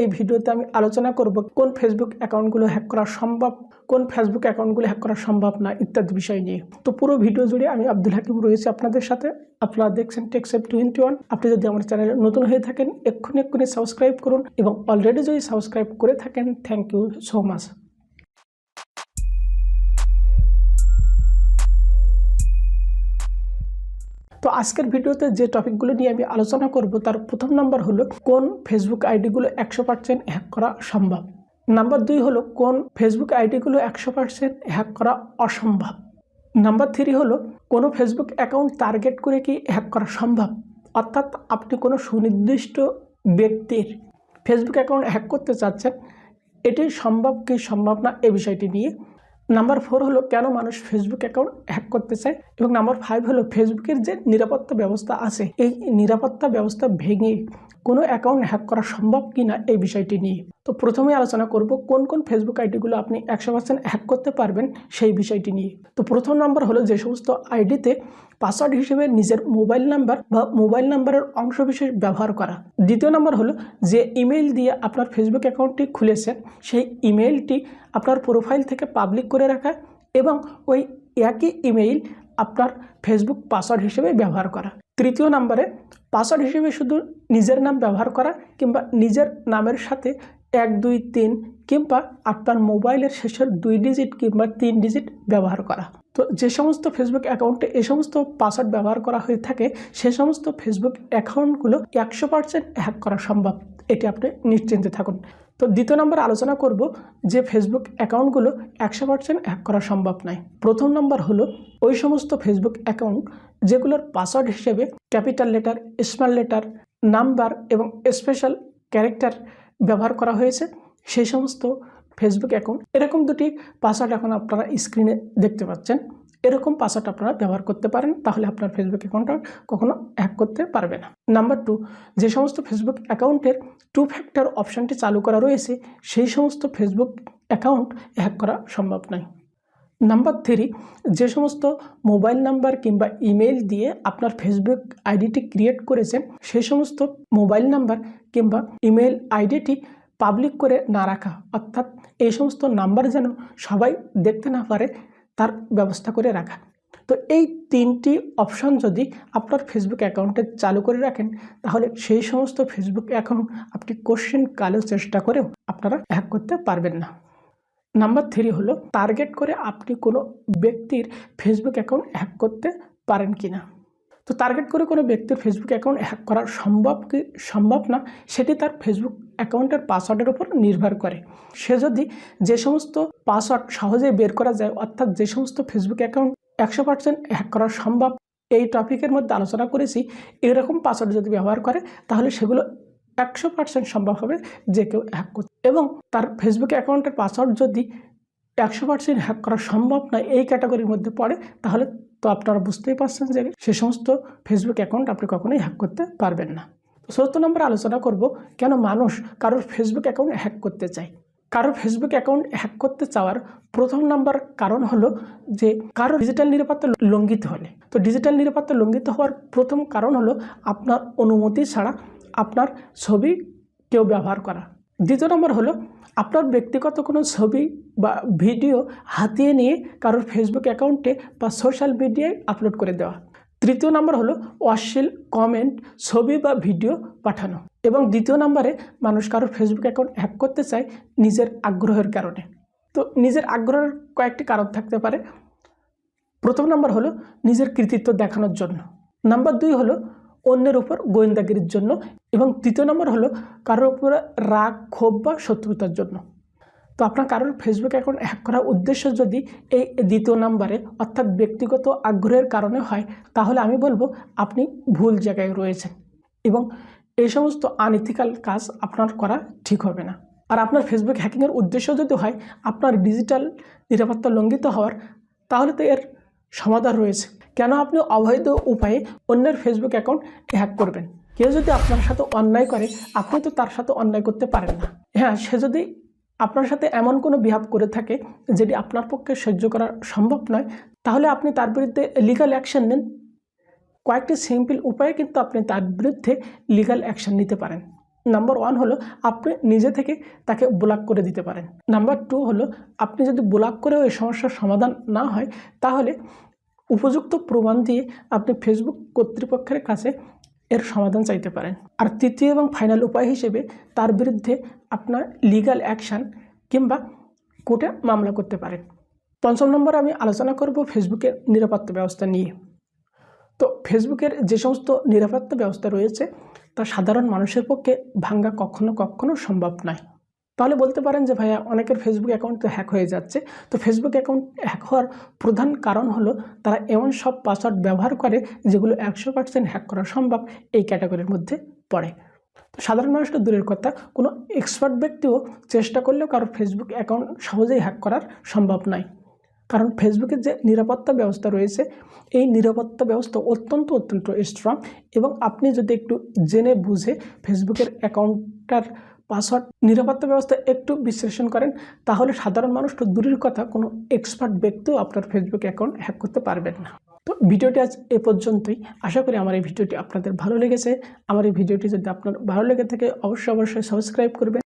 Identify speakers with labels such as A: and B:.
A: এই ভিডিওতে আমি আলোচনা করব কোন ফেসবুক অ্যাকাউন্টগুলো হ্যাক করা সম্ভব, কোন ফেসবুক অ্যাকাউন্টগুলো হ্যাক করা সম্ভব না, ইত্যাদি বিষয় নিয়ে। তো পুরো ভিডিও জুড়ে আমি আব্দুল হাকিম রয়েছি আপনাদের সাথে। আপনারা দেখছেন টেক্সেপ টোয়েন্টি ওয়ান আপনি যদি আমার চ্যানেলে নতুন হয়ে থাকেন, এক্ষুনি এক্ষুনি সাবস্ক্রাইব করুন এবং অলরেডি যদি সাবস্ক্রাইব করে থাকেন থ্যাংক ইউ সো মাচ তো আজকের ভিডিওতে যে টপিকগুলো নিয়ে আমি আলোচনা করব, তার প্রথম নাম্বার হলো, কোন ফেসবুক আইডিগুলো একশো পার্সেন্ট হ্যাক করা সম্ভব? নাম্বার দুই হলো, কোন ফেসবুক আইডিগুলো একশো পার্সেন্ট হ্যাক করা অসম্ভব? নাম্বার থ্রি হলো, কোনো ফেসবুক অ্যাকাউন্ট টার্গেট করে কি হ্যাক করা সম্ভব? অর্থাৎ আপনি কোনো সুনির্দিষ্ট ব্যক্তির ফেসবুক অ্যাকাউন্ট হ্যাক করতে চাচ্ছেন, এটি সম্ভব কি সম্ভব না, এ বিষয়টি নিয়ে নাম্বার ফোর হলো কেন মানুষ ফেসবুক অ্যাকাউন্ট হ্যাক করতে চায় এবং নাম্বার ফাইভ হলো ফেসবুকের যে নিরাপত্তা ব্যবস্থা আছে, এই নিরাপত্তা ব্যবস্থা ভেঙে কোনো অ্যাকাউন্ট হ্যাক করা সম্ভব কি না এই বিষয়টি নিয়ে। তো প্রথমে আলোচনা করব কোন কোন ফেসবুক আইডিগুলো আপনি একশো পার্সেন্ট হ্যাক করতে পারবেন সেই বিষয়টি নিয়ে। তো প্রথম নাম্বার হলো যে সমস্ত আইডিতে পাসওয়ার্ড হিসেবে নিজের মোবাইল নাম্বার বা মোবাইল নাম্বারের অংশবিশেষ ব্যবহার করা। দ্বিতীয় নাম্বার হলো যে ইমেল দিয়ে আপনার ফেসবুক অ্যাকাউন্টটি খুলেছেন সেই ইমেলটি আপনার প্রোফাইল থেকে পাবলিক করে রাখা এবং ওই একই ইমেইল আপনার ফেসবুক পাসওয়ার্ড হিসেবে ব্যবহার করা। তৃতীয় নাম্বারে পাসওয়ার্ড হিসেবে শুধু নিজের নাম ব্যবহার করা কিংবা নিজের নামের সাথে এক, দুই, তিন কিংবা আপনার মোবাইলের শেষের দুই ডিজিট কিংবা তিন ডিজিট ব্যবহার করা। তো যে সমস্ত ফেসবুক অ্যাকাউন্টে এ সমস্ত পাসওয়ার্ড ব্যবহার করা হয়ে থাকে, সে সমস্ত ফেসবুক অ্যাকাউন্টগুলো একশো পার্সেন্ট হ্যাক করা সম্ভব। এটি আপনি নিশ্চিন্তে থাকুন। তো দ্বিতীয় নম্বর আলোচনা করব যে ফেসবুক অ্যাকাউন্টগুলো একশো পার্সেন্ট হ্যাক করা সম্ভব নয়। প্রথম নম্বর হলো ওই সমস্ত ফেসবুক অ্যাকাউন্ট যেগুলোর পাসওয়ার্ড হিসেবে capital letter, small letter, number এবং স্পেশাল ক্যারেক্টার ব্যবহার করা হয়েছে, সেই সমস্ত ফেসবুক অ্যাকাউন্ট। এরকম দুটি পাসওয়ার্ড এখন আপনারা স্ক্রিনে দেখতে পাচ্ছেন। এরকম পাসওয়ার্ড আপনারা ব্যবহার করতে পারেন, তাহলে আপনার ফেসবুক অ্যাকাউন্টটা কখনো হ্যাক করতে পারবে না। নাম্বার টু যে সমস্ত ফেসবুক অ্যাকাউন্টের টু ফ্যাক্টর অপশানটি চালু করা রয়েছে, সেই সমস্ত ফেসবুক অ্যাকাউন্ট হ্যাক করা সম্ভব নয়। নাম্বার থ্রি যে সমস্ত মোবাইল নাম্বার কিংবা ইমেল দিয়ে আপনার ফেসবুক আইডিটি ক্রিয়েট করেছেন সেই সমস্ত মোবাইল নাম্বার কিংবা ইমেল আইডিটি পাবলিক করে না রাখা, অর্থাৎ এই সমস্ত নাম্বার যেন সবাই দেখতে না পারে তার ব্যবস্থা করে রাখা। তো এই তিনটি অপশন যদি আপনার ফেসবুক অ্যাকাউন্টে চালু করে রাখেন, তাহলে সেই সমস্ত ফেসবুক অ্যাকাউন্ট আপনি কোশ্চেন কালেও চেষ্টা করেও আপনারা হ্যাক করতে পারবেন না। নাম্বার থ্রি হলো টার্গেট করে আপনি কোনো ব্যক্তির ফেসবুক অ্যাকাউন্ট হ্যাক করতে পারেন কি না তো টার্গেট করে কোনো ব্যক্তির ফেসবুক অ্যাকাউন্ট হ্যাক করা সম্ভব কি, সম্ভব না, সেটি তার ফেসবুক অ্যাকাউন্টের পাসওয়ার্ডের উপর নির্ভর করে। সে যদি যে সমস্ত পাসওয়ার্ড সহজেই বের করা যায়, অর্থাৎ যে সমস্ত ফেসবুক অ্যাকাউন্ট একশো পার্সেন্ট হ্যাক করা সম্ভব, এই টপিকের মধ্যে আলোচনা করেছি, এরকম পাসওয়ার্ড যদি ব্যবহার করে, তাহলে সেগুলো একশো পার্সেন্ট সম্ভব হবে যে কেউ হ্যাক করতে। এবং তার ফেসবুক অ্যাকাউন্টের পাসওয়ার্ড যদি একশো পার্সেন্ট হ্যাক করা সম্ভব নয় এই ক্যাটাগরির মধ্যে পড়ে, তাহলে তো আপনারা বুঝতেই পারছেন যে সে সমস্ত ফেসবুক অ্যাকাউন্ট আপনি কখনোই হ্যাক করতে পারবেন না। চতুর্থ নম্বরে আলোচনা করব, কেন মানুষ কারোর ফেসবুক অ্যাকাউন্ট হ্যাক করতে চায়? কারোর ফেসবুক অ্যাকাউন্ট হ্যাক করতে চাওয়ার প্রথম নাম্বার কারণ হলো যে কারও ডিজিটাল নিরাপত্তা লঙ্ঘিত হলে। তো ডিজিটাল নিরাপত্তা লঙ্ঘিত হওয়ার প্রথম কারণ হলো আপনার অনুমতি ছাড়া আপনার ছবি কেউ ব্যবহার করা। দ্বিতীয় নম্বর হলো আপনার ব্যক্তিগত কোনো ছবি বা ভিডিও হাতিয়ে নিয়ে কারোর ফেসবুক অ্যাকাউন্টে বা সোশ্যাল মিডিয়ায় আপলোড করে দেওয়া। তৃতীয় নম্বর হলো অশ্লীল কমেন্ট ছবি বা ভিডিও পাঠানো। এবং দ্বিতীয় নম্বরে মানুষ কারোর ফেসবুক অ্যাকাউন্ট হ্যাক করতে চায় নিজের আগ্রহের কারণে। তো নিজের আগ্রহের কয়েকটি কারণ থাকতে পারে। প্রথম নম্বর হলো নিজের কৃতিত্ব দেখানোর জন্য। নাম্বার দুই হলো অন্যের উপর গোয়েন্দাগিরির জন্য। এবং তৃতীয় নম্বর হলো, কারোর উপরে রাগ, ক্ষোভ বা শত্রুতার জন্য। তো আপনার কারোর ফেসবুক অ্যাকাউন্ট হ্যাক করার উদ্দেশ্য যদি এই দ্বিতীয় নাম্বারে অর্থাৎ ব্যক্তিগত আগ্রহের কারণে হয়, তাহলে আমি বলব, আপনি ভুল জায়গায় রয়েছেন। এবং এই সমস্ত আনইথিক্যাল কাজ আপনার করা ঠিক হবে না। আর আপনার ফেসবুক হ্যাকিংয়ের উদ্দেশ্য যদি হয়, আপনার ডিজিটাল নিরাপত্তা লঙ্ঘিত হওয়ার, তাহলে তো এর সমাধান রয়েছে। কেন আপনি অবৈধ উপায়ে অন্যের ফেসবুক অ্যাকাউন্ট হ্যাক করবেন? কেউ যদি আপনার সাথে অন্যায় করে, আপনি তো তার সাথে অন্যায় করতে পারেন না। হ্যাঁ সে যদি আপনার সাথে এমন কোনো বিহাব করে থাকে, যেটি আপনার পক্ষে সহ্য করা সম্ভব নয়, তাহলে আপনি তার বিরুদ্ধে লিগাল অ্যাকশন নেন। কয়েকটি সিম্পল উপায়ে কিন্তু আপনি তার বিরুদ্ধে লিগাল অ্যাকশন নিতে পারেন। নাম্বার ওয়ান হলো আপনি নিজে থেকে তাকে ব্লক করে দিতে পারেন। নাম্বার টু হলো আপনি যদি ব্লক করেও এই সমস্যার সমাধান না হয়, তাহলে উপযুক্ত প্রমাণ দিয়ে আপনি ফেসবুক কর্তৃপক্ষের কাছে এর সমাধান চাইতে পারেন। আর তৃতীয় এবং ফাইনাল উপায় হিসেবে তার বিরুদ্ধে আপনার লিগ্যাল অ্যাকশান কিংবা কোর্টে মামলা করতে পারেন। পঞ্চম নম্বরে আমি আলোচনা করব ফেসবুকের নিরাপত্তা ব্যবস্থা নিয়ে। তো ফেসবুকের যে সমস্ত নিরাপত্তা ব্যবস্থা রয়েছে তা সাধারণ মানুষের পক্ষে ভাঙ্গা কখনো কখনো সম্ভব নয়। তাহলে বলতে পারেন যে ভাইয়া, অনেকের ফেসবুক অ্যাকাউন্ট তো হ্যাক হয়ে যাচ্ছে। তো ফেসবুক অ্যাকাউন্ট হ্যাক হওয়ার প্রধান কারণ হলো তারা এমন সব পাসওয়ার্ড ব্যবহার করে যেগুলো একশো পার্সেন্ট হ্যাক করা সম্ভব এই ক্যাটাগরির মধ্যে পড়ে। তো সাধারণ মানুষটা দূরের কথা, কোনো এক্সপার্ট ব্যক্তিও চেষ্টা করলেও কারও ফেসবুক অ্যাকাউন্ট সহজেই হ্যাক করার সম্ভব নয়। কারণ ফেসবুকের যে নিরাপত্তা ব্যবস্থা রয়েছে, এই নিরাপত্তা ব্যবস্থা অত্যন্ত অত্যন্ত স্ট্রং এবং আপনি যদি একটু জেনে বুঝে ফেসবুকের অ্যাকাউন্টটার পাসওয়ার্ড নিরাপত্তা ব্যবস্থা একটু বিশ্লেষণ করেন, তাহলে সাধারণ মানুষ তো দূরের কথা, কোনো এক্সপার্ট ব্যক্তিও আপনার ফেসবুক অ্যাকাউন্ট হ্যাক করতে পারবেন না। তো ভিডিওটি আজ এ পর্যন্তই। আশা করি আমার এই ভিডিওটি আপনাদের ভালো লেগেছে। আমার এই ভিডিওটি যদি আপনার ভালো লেগে থাকে, অবশ্যই অবশ্যই সাবস্ক্রাইব করবেন।